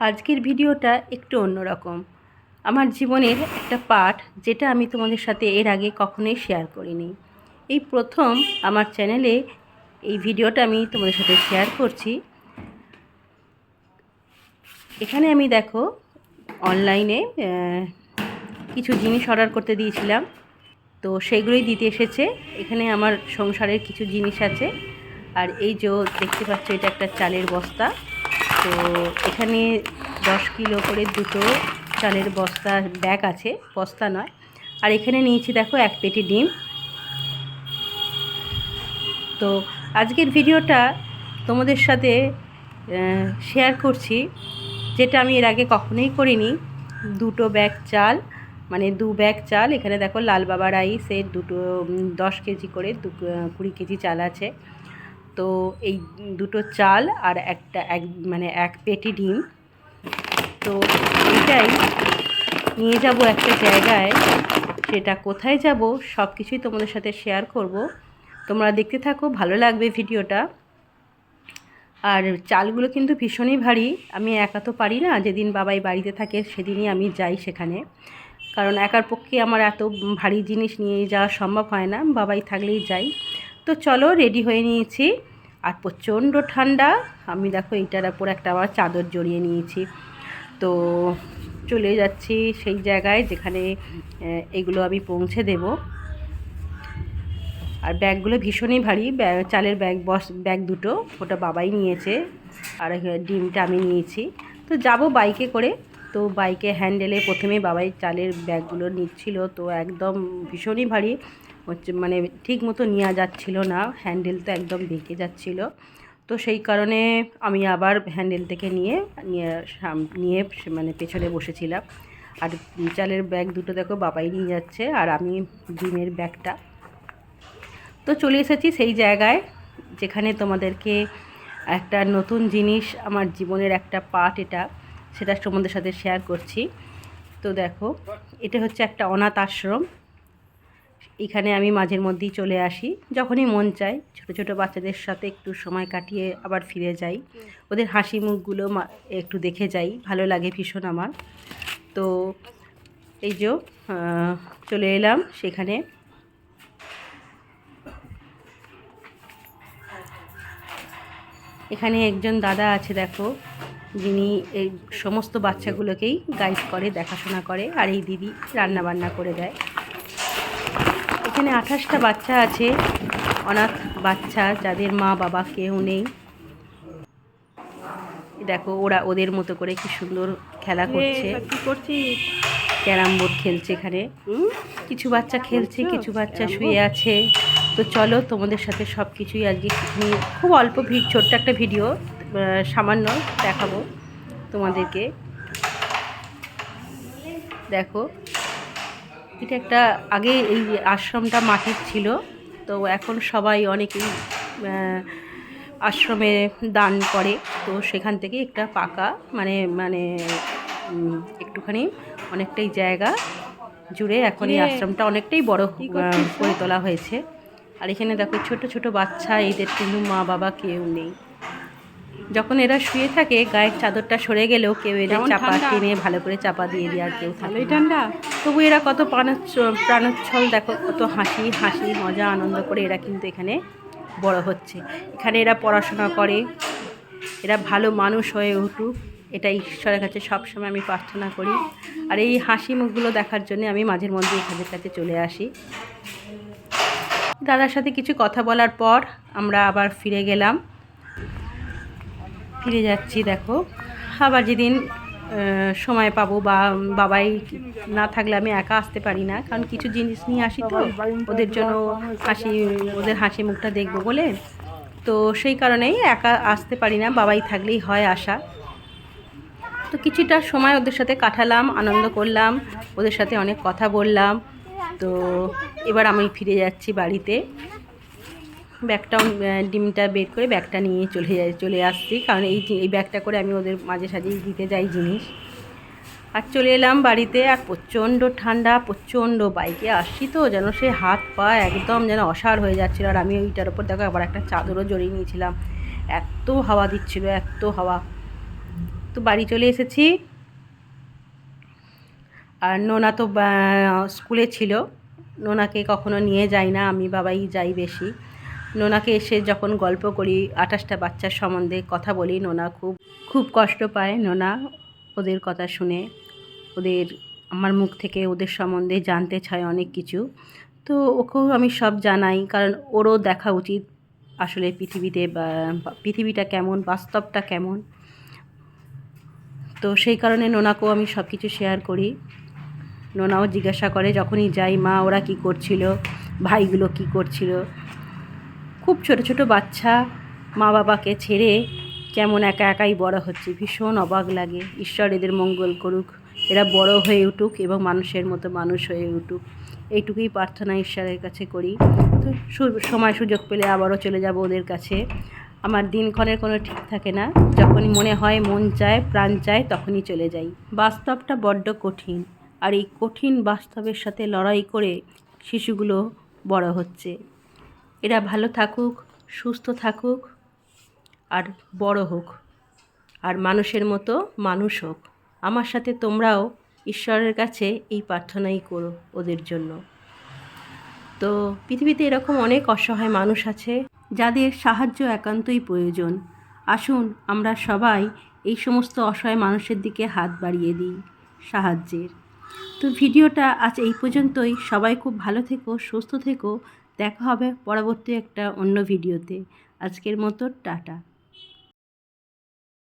আজকের ভিডিওটা একটু অন্যরকম। আমার জীবনের একটা পার্ট যেটা আমি তোমাদের সাথে এর আগে কখনোই শেয়ার করিনি। এই প্রথম আমার চ্যানেলে এই ভিডিওটা আমি তোমাদের সাথে শেয়ার করছি। এখানে আমি দেখো অনলাইনে কিছু জিনিস অর্ডার করতে দিয়েছিলাম। তো সেগুলোই দিতে এসেছে। এখানে আমার সংসারের কিছু জিনিস আছে। আর এই যে দেখতে পাচ্ছ, এটা একটা চালের বস্তা। তো এখানে দশ কিলো করে দুটো চালের বস্তা ব্যাগ আছে, বস্তা নয়। আর এখানে নিয়েছি দেখো এক পেটি ডিম। তো আজকের ভিডিওটা তোমাদের সাথে শেয়ার করছি, যেটা আমি এর আগে কখনোই করিনি। দুটো ব্যাগ চাল মানে দু ব্যাগ চাল, এখানে দেখো লাল বাবা রাইসের দুটো দশ কেজি করে দু কুড়ি কেজি চাল আছে। তো এই দুটো চাল আর একটা এক মানে এক পেটি ডিম। তো এইটাই নিয়ে যাব একটা জায়গায়। সেটা কোথায় যাব সব কিছুই তোমাদের সাথে শেয়ার করব। তোমরা দেখতে থাকো, ভালো লাগবে ভিডিওটা। আর চালগুলো কিন্তু ভীষণই ভারী। আমি একা তো পারি না, যেদিন বাবাই বাড়িতে থাকে সেদিনই আমি যাই সেখানে। কারণ একার পক্ষে আমার এত ভারী জিনিস নিয়ে যাওয়া সম্ভব হয় না, বাবাই থাকলেই যাই। তো চলো রেডি হয়ে নিয়েছি। আর প্রচণ্ড ঠান্ডা। আমি দেখো এইটার উপর একটা আবার চাদর জড়িয়ে নিয়েছি। তো চলে যাচ্ছি সেই জায়গায় যেখানে এগুলো আমি পৌঁছে দেবো। আর ব্যাগগুলো ভীষণই ভারী। চালের ব্যাগ, বস, ব্যাগ দুটো ওটা বাবাই নিয়েছে। আর ডিমটা আমি নিয়েছি। তো যাব বাইকে করে। তো বাইকে হ্যান্ডেলে প্রথমে বাবাই চালের ব্যাগগুলো নিচ্ছিল। তো একদম ভীষণই ভারী। হচ্ছে মানে ঠিক মতো নেওয়া যাচ্ছিল না হ্যান্ডেল তো একদম বেঁকে যাচ্ছিল। তো সেই কারণে আমি আবার হ্যান্ডেল থেকে নিয়ে নিয়ে নিয়ে মানে পেছনে বসেছিলাম। আর চালের ব্যাগ দুটো দেখো বাবাই নিয়ে যাচ্ছে, আর আমি ডিমের ব্যাগটা তো চলে এসেছি সেই জায়গায়, যেখানে তোমাদেরকে একটা নতুন জিনিস, আমার জীবনের একটা পার্ট এটা, সেটা তোমাদের সাথে শেয়ার করছি। তো দেখো, এটা হচ্ছে একটা অনাথ আশ্রম। এখানে আমি মাঝের মধ্যেই চলে আসি। যখনই মন চায়, ছোট ছোট বাচ্চাদের সাথে একটু সময় কাটিয়ে আবার ফিরে যাই। ওদের হাসি মুখগুলো একটু দেখে যাই। ভালো লাগে ভীষণ আমার। তো এই যে চলে এলাম সেখানে। এখানে একজন দাদা আছে, দেখো। যিনি এই সমস্ত বাচ্চাগুলোকেই গাইড করে, দেখাশোনা করে। আর এই দিদি রান্না বান্না করে দেয়। এখানে আঠাশটা বাচ্চা আছে। অনাথ বাচ্চা যাদের মা বাবা কেউ নেই। দেখো ওরা ওদের মতো করে কি সুন্দর খেলা করছে। ক্যারাম বোর্ড খেলছে এখানে। কিছু বাচ্চা খেলছে কিছু বাচ্চা শুয়ে আছে। তো চলো তোমাদের সাথে সব কিছুই আজকে খুব অল্প ভিড় ছোট্ট একটা ভিডিও সামান্য দেখাবো তোমাদেরকে। দেখো এটা একটা আগে এই আশ্রমটা মাটির ছিল। তো এখন সবাই অনেকেই আশ্রমে দান করে। তো সেখান থেকে একটা পাকা মানে মানে একটুখানি অনেকটাই জায়গা জুড়ে এখন এই আশ্রমটা অনেকটাই বড় করে তোলা হয়েছে। আর এখানে দেখো ছোট ছোট বাচ্চা এদের কিন্তু মা বাবা কেউ নেই। যখন এরা শুয়ে থাকে গায়ের চাদরটা সরে গেলেও কেউ এদের চাপা কিনে ভালো করে চাপা দিয়ে দিয়ে আর কেউ থাকে ঠান্ডা। তবু এরা কত প্রাণোচ্ছ- প্রাণোচ্ছল দেখো কত হাসি হাসি মজা আনন্দ করে এরা কিন্তু এখানে বড় হচ্ছে। এখানে এরা পড়াশোনা করে এরা ভালো মানুষ হয়ে উঠুক এটা ঈশ্বরের কাছে সবসময় আমি প্রার্থনা করি। আর এই হাসি মুখগুলো দেখার জন্য আমি মাঝের মধ্যে এখানের কাছে চলে আসি। দাদার সাথে কিছু কথা বলার পর আমরা আবার ফিরে গেলাম। ফিরে যাচ্ছি, দেখো। আবার যেদিন সময় পাবো বা বাবাই না থাকলে আমি একা আসতে পারি না, কারণ কিছু জিনিস নিয়ে আসি তো, ওদের জন্য হাসি, ওদের হাসি মুখটা দেখব বলে। তো সেই কারণেই একা আসতে পারি না, বাবাই থাকলেই হয় আসা তো কিছুটা সময় ওদের সাথে কাটালাম, আনন্দ করলাম, ওদের সাথে অনেক কথা বললাম। তো এবার আমি ফিরে যাচ্ছি বাড়িতে। ব্যাগটাও ডিমটা বের করে ব্যাগটা নিয়ে চলে যাই, চলে আসছি। কারণ এই এই ব্যাগটা করে আমি ওদের মাঝে সাঝেই দিতে যাই জিনিস। আর চলে এলাম বাড়িতে, আর প্রচণ্ড ঠান্ডা, প্রচণ্ড বাইকে আসছি তো, যেন সে হাত পা একদম যেন অসাড় হয়ে যাচ্ছিল। আর আমি ওইটার ওপর দেখো, আবার একটা চাদরও জড়িয়ে নিয়েছিলাম। এত হাওয়া দিচ্ছিল, এত হাওয়া। তো বাড়ি চলে এসেছি। আর নোনা তো স্কুলে ছিল। নোনাকে কখনো নিয়ে যাই না, আমি বাবাই যাই বেশি। নোনাকে এসে যখন গল্প করি, আঠাশটা বাচ্চার সম্বন্ধে কথা বলি, নোনা খুব খুব কষ্ট পায়। নোনা ওদের কথা শুনে, ওদের, আমার মুখ থেকে ওদের সম্বন্ধে জানতে চায় অনেক কিছু। তো ওকেও আমি সব জানাই, কারণ ওরও দেখা উচিত আসলে পৃথিবীতে পৃথিবীটা কেমন, বাস্তবটা কেমন। তো সেই কারণে নোনাকেও আমি সব কিছু শেয়ার করি। নোনাও জিজ্ঞাসা করে, যখনই যাই, মা, ওরা কি করছিল? ভাইগুলো কি করছিল? খুব ছোট ছোট বাচ্চা মা বাবাকে ছেড়ে কেমন একা একাই বড় হচ্ছে, ভীষণ অবাক লাগে। ঈশ্বর এদের মঙ্গল করুক। এরা বড় হয়ে উঠুক এবং মানুষের মতো মানুষ হয়ে উঠুক। এইটুকুই প্রার্থনা ঈশ্বরের কাছে করি। তো সময় সুযোগ পেলে আবারও চলে যাব ওদের কাছে। আমার দিনক্ষণের কোনো ঠিক থাকে না। যখনই মনে হয় মন চায়, প্রাণ চায়, তখনই চলে যাই। বাস্তবটা বড্ড কঠিন। আর এই কঠিন বাস্তবের সাথে লড়াই করে শিশুগুলো বড় হচ্ছে। এরা ভালো থাকুক, সুস্থ থাকুক আর বড় হোক। আর মানুষের মতো মানুষ হোক। আমার সাথে তোমরাও ঈশ্বরের কাছে এই প্রার্থনাই করো ওদের জন্য। তো পৃথিবীতে এরকম অনেক অসহায় মানুষ আছে যাদের সাহায্য একান্তই প্রয়োজন। আসুন আমরা সবাই এই সমস্ত অসহায় মানুষের দিকে হাত বাড়িয়ে দিই সাহায্যের। তো ভিডিওটা আজ এই পর্যন্তই। সবাই খুব ভালো থেকো, সুস্থ থেকো। দেখা হবে পরবর্তী একটা অন্য ভিডিওতে। আজকের মতো টাটা।